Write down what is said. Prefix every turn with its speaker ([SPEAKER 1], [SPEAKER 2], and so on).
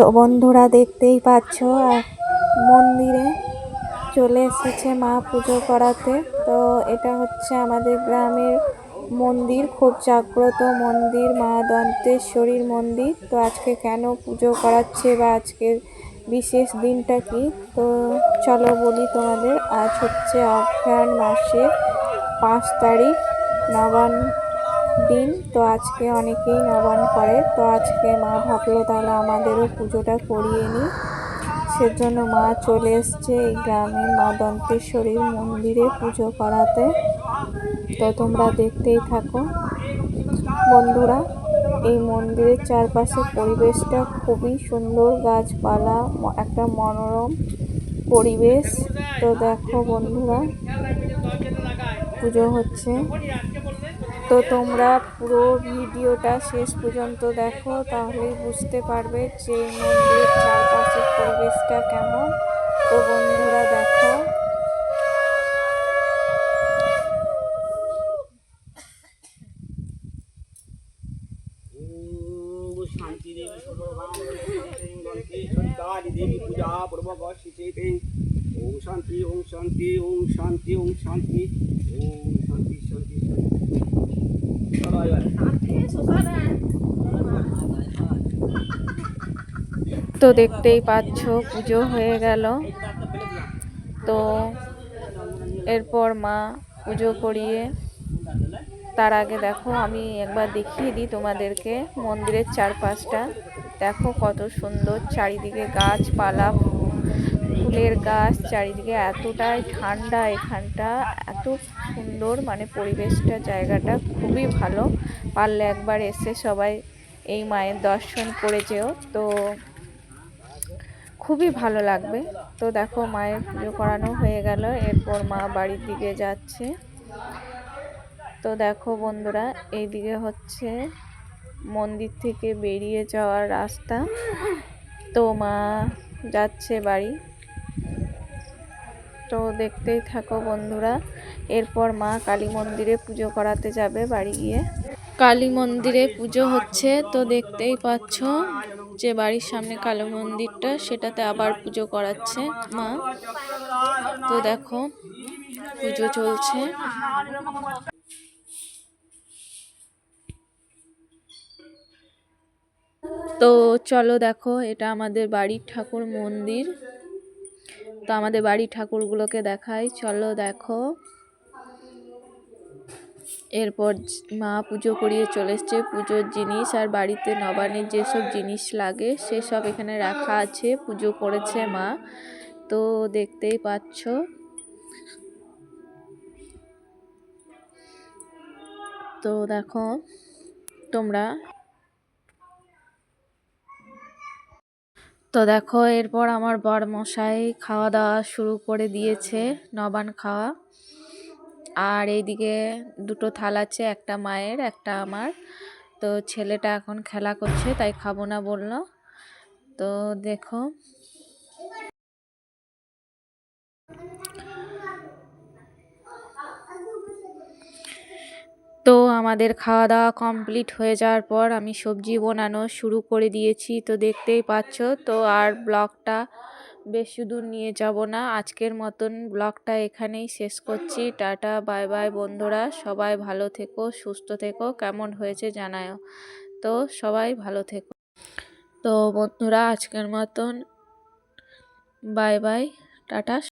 [SPEAKER 1] তো বন্ধুরা দেখতেই পাচ্ছ মন্দিরে চলে এসেছে মা পুজো করাতে। তো এটা হচ্ছে আমাদের গ্রামের মন্দির, খুব জাগ্রত মন্দির, মা দন্তেশ্বরীর মন্দির। তো আজকে কেন পুজো করাচ্ছে বা আজকের বিশেষ দিনটা কি? তো চলো বলি তোমাদের, আজ হচ্ছে অঘ্রাণ মাসের পাঁচ তারিখ নবান দিন। তো আজকে অনেকেই নবান করে। তো আজকে মা ভাবলো তাহলে আমাদেরও পুজোটা করিয়ে নিই। সেজন্য মা চলে এসছে এই গ্রামে মা দন্তেশ্বরীর মন্দিরে পুজো করাতে। তো তোমরা দেখতেই থাকো। বন্ধুরা, এই মন্দিরের চারপাশে পরিবেশটা খুবই সুন্দর। গাছপালা একটা মনোরম পরিবেশ। তো দেখো বন্ধুরা, পুজো হচ্ছে। তো তোমরা পুরো ভিডিওটা শেষ পর্যন্ত দেখো, তাহলেই বুঝতে পারবে যে মন্দির চারপাশের পরিবেশটা কেমন। তো বন্ধুরা দেখো।
[SPEAKER 2] শান্তি দেবী দেবী পূজা পূর্বক শিচেতে ওম শান্তি ওম শান্তি ওম শান্তি ওম শান্তি। ওম শান্তি শান্তি শান্তি।
[SPEAKER 1] তো দেখতেই পাচ্ছ, পুজো হয়ে গেল। তো এরপর মা পুজো করিয়ে, তার আগে দেখো, আমি একবার দেখিয়ে দিই তোমাদেরকে মন্দিরের চারপাশটা। দেখো কত সুন্দর চারিদিকে গাছপালা ফুলের গাছ চারিদিকে এতটাই ঠান্ডা এখানটা, এত সুন্দর মানে পরিবেশটা, জায়গাটা খুবই ভালো। পারলে একবার এসে সবাই এই মায়ের দর্শন করে যেও। তো খুবই ভালো লাগবে। তো দেখো মায়ের পুজো করানো হয়ে গেল, এরপর মা বাড়ির দিকে যাচ্ছে। তো দেখো বন্ধুরা, এইদিকে হচ্ছে মন্দির থেকে বেরিয়ে যাওয়ার রাস্তা। তো মা যাচ্ছে বাড়ি। তো দেখতেই থাকো বন্ধুরা। এরপর মা কালী মন্দিরে পুজো করাতে যাবে বাড়ি গিয়ে। কালী মন্দিরে পুজো হচ্ছে, তো দেখতেই পাচ্ছ যে বাড়ির সামনে কালী মন্দিরটা, সেটাতে আবার পুজো করাচ্ছে মা। তো দেখো, পুজো চলছে। তো চলো দেখো, এটা আমাদের বাড়ির ঠাকুর মন্দির। তো আমাদের বাড়ির ঠাকুরগুলোকে দেখাই। চলো দেখো। এরপর মা পুজো করিয়ে চলে এসছে। পুজোর জিনিস আর বাড়িতে নবান্নের যেসব জিনিস লাগে, সেসব এখানে রাখা আছে। পুজো করেছে মা। তো দেখতেই পাচ্ছ। তো দেখো, তোমরা তো দেখো, এরপর আমার বর মশাই খাওয়া দাওয়া শুরু করে দিয়েছে নবান খাওয়া। আর এইদিকে দুটো থাল আছে, একটা মায়ের, একটা আমার। তো ছেলেটা এখন খেলা করছে, তাই খাব না বলল। তো দেখো তো আমাদের খাওয়া দাওয়া কমপ্লিট হয়ে যাওয়ার পর আমি সবজি বানানো শুরু করে দিয়েছি। তো দেখতেই পাচ্ছ, তো আর ব্লগটা বেশি দূর নিয়ে যাব না। আজকের মতন ব্লগটা এখানেই শেষ করছি। টাটা, বাই বাই বন্ধুরা। সবাই ভালো থেকো, সুস্থ থেকো, কেমন হয়েছে জানাও তো সবাই ভালো থেকো। তো বন্ধুরা, আজকের মতন বাই বাই, টাটা।